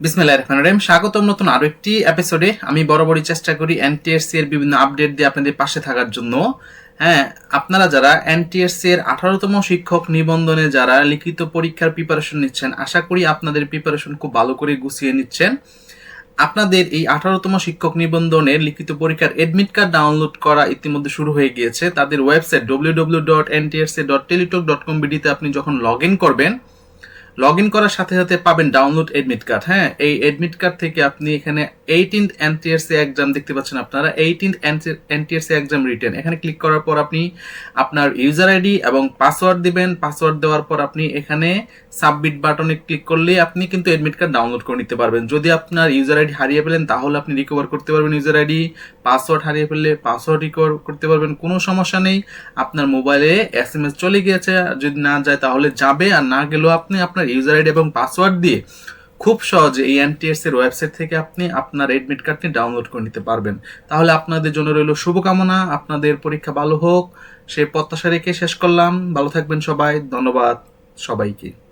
বিসমিল্লাহির রহমানির রহিম। স্বাগতম নতুন আরও একটি এপিসোডে আমি বরাবরই চেষ্টা করি এনটিএসসি এর বিভিন্ন আপডেট দিয়ে আপনাদের পাশে থাকার জন্য। হ্যাঁ আপনারা যারা এনটিএসসি এর আঠারোতম শিক্ষক নিবন্ধনে যারা লিখিত পরীক্ষার প্রিপারেশন নিচ্ছেন, আশা করি আপনাদের প্রিপারেশন খুব ভালো করে গুছিয়ে নিচ্ছেন। আপনাদের এই আঠারোতম শিক্ষক নিবন্ধনের লিখিত পরীক্ষার এডমিট কার্ড ডাউনলোড করা ইতিমধ্যে শুরু হয়ে গিয়েছে। তাদের website W W dot NTSC dot teletalk dot com বিডিতে আপনি যখন লগ ইন করবেন লগ ইন করার সাথে সাথে পাবেন ডাউনলোড এডমিট কার্ড হ্যাঁ? এই এডমিট কার্ড থেকে আপনি এখানে এইটিন্থ এনটিএসসি এক্সাম দেখতে পাচ্ছেন আপনারা। এইটিন্থ এনটিএসসি এক্সাম রিটেন এখানে ক্লিক করার পর আপনি আপনার ইউজার আইডি এবং পাসওয়ার্ড দিবেন। পাসওয়ার্ড দেওয়ার পর আপনি এখানে সাবমিট বাটনে ক্লিক করলে আপনি কিন্তু এডমিট কার্ড ডাউনলোড করে নিতে পারবেন। যদি আপনার ইউজার আইডি হারিয়ে ফেলেন, তাহলে আপনি রিকভার করতে পারবেন ইউজার আইডি পাসওয়ার্ড হারিয়ে ফেললে পাসওয়ার্ড রিকভার করতে পারবেন, কোনো সমস্যা নেই। আপনার মোবাইলে এস এম এস চলে গিয়েছে। যদি না যায় তাহলে যাবে, আর না গেলেও আপনি আপনার ইউজার আইডি এবং পাসওয়ার্ড দিয়ে খুব সহজে এই এনটিএস এর ওয়েবসাইট থেকে আপনি আপনার এডমিট কার্ডটি ডাউনলোড করে নিতে পারবেন। তাহলে আপনাদের জন্য রইল শুভকামনা, আপনাদের পরীক্ষা ভালো হোক। সেই প্রত্যাশা রেখে শেষ করলাম। ভালো থাকবেন সবাই। ধন্যবাদ সবাইকে।